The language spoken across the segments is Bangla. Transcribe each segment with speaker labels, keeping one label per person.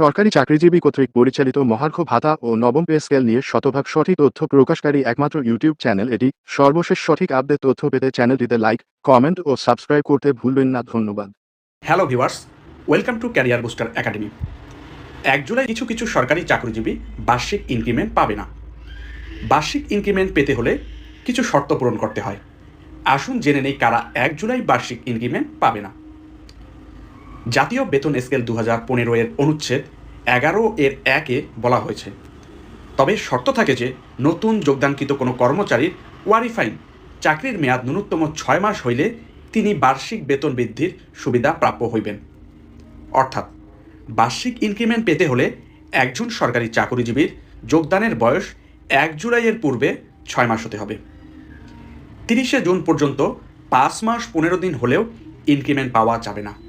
Speaker 1: সরকারি চাকরিজীবী কর্তৃক পরিচালিত মহার্ঘ ভাতা ও নবম পে স্কেল নিয়ে শতভাগ সঠিক তথ্য প্রকাশকারী একমাত্র ইউটিউব চ্যানেল এটি। সর্বশেষ সঠিক আপডেট তথ্য পেতে চ্যানেলটিতে লাইক, কমেন্ট ও সাবস্ক্রাইব করতে ভুলবেন না, ধন্যবাদ।
Speaker 2: Hello viewers, welcome to career booster academy. এক জুলাই কিছু কিছু সরকারি চাকরিজীবী বার্ষিক ইনক্রিমেন্ট পাবে না। বার্ষিক ইনক্রিমেন্ট পেতে হলে কিছু শর্ত পূরণ করতে হয়। আসুন জেনে নেই কারা এক জুলাই বার্ষিক ইনক্রিমেন্ট পাবে না। জাতীয় বেতন স্কেল দু হাজার পনেরো এর অনুচ্ছেদ এগারো এর একে বলা হয়েছে। তবে শর্ত থাকে যে, নতুন যোগদানকৃত কোনো কর্মচারীর কোয়ালিফাইং চাকরির মেয়াদ ন্যূনতম ছয় মাস হইলে তিনি বার্ষিক বেতন বৃদ্ধির সুবিধা প্রাপ্য হইবেন। অর্থাৎ, বার্ষিক ইনক্রিমেন্ট পেতে হলে একজন সরকারি চাকরিজীবীর যোগদানের বয়স এক জুলাইয়ের পূর্বে ছয় মাস হতে হবে। তিরিশে জুন পর্যন্ত পাঁচ মাস পনেরো দিন হলেও ইনক্রিমেন্ট পাওয়া যাবে না।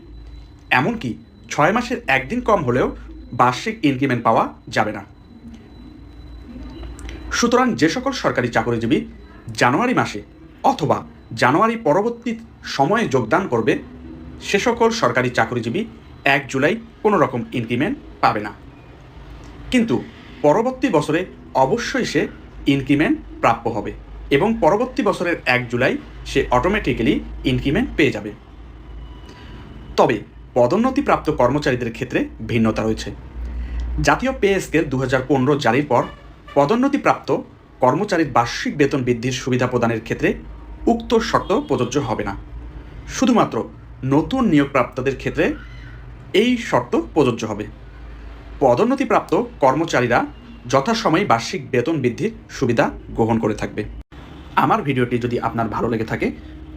Speaker 2: এমনকি ছয় মাসের একদিন কম হলেও বার্ষিক ইনক্রিমেন্ট পাওয়া যাবে না। সুতরাং যে সকল সরকারি চাকরিজীবী জানুয়ারি মাসে অথবা জানুয়ারি পরবর্তী সময়ে যোগদান করবে, সে সকল সরকারি চাকরিজীবী এক জুলাই কোনো রকম ইনক্রিমেন্ট পাবে না। কিন্তু পরবর্তী বছরে অবশ্যই সে ইনক্রিমেন্ট প্রাপ্য হবে এবং পরবর্তী বছরের এক জুলাই সে অটোমেটিক্যালি ইনক্রিমেন্ট পেয়ে যাবে। তবে পদোন্নতিপ্রাপ্ত কর্মচারীদের ক্ষেত্রে ভিন্নতা রয়েছে। জাতীয় পে স্কেল দু হাজার পনেরো জারির পর পদোন্নতিপ্রাপ্ত কর্মচারীর বার্ষিক বেতন বৃদ্ধির সুবিধা প্রদানের ক্ষেত্রে উক্ত শর্ত প্রযোজ্য হবে না। শুধুমাত্র নতুন নিয়োগপ্রাপ্তদের ক্ষেত্রে এই শর্ত প্রযোজ্য হবে। পদোন্নতিপ্রাপ্ত কর্মচারীরা যথাসময়ে বার্ষিক বেতন বৃদ্ধির সুবিধা গ্রহণ করে থাকবে। আমার ভিডিওটি যদি আপনার ভালো লেগে থাকে,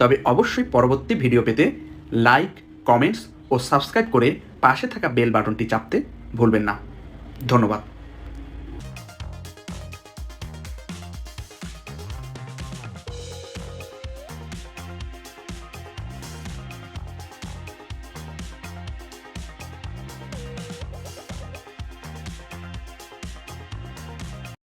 Speaker 2: তবে অবশ্যই পরবর্তী ভিডিও পেতে লাইক, কমেন্টস ও সাবস্ক্রাইব করে পাশে থাকা বেল বাটনটি চাপতে ভুলবেন না। ধন্যবাদ।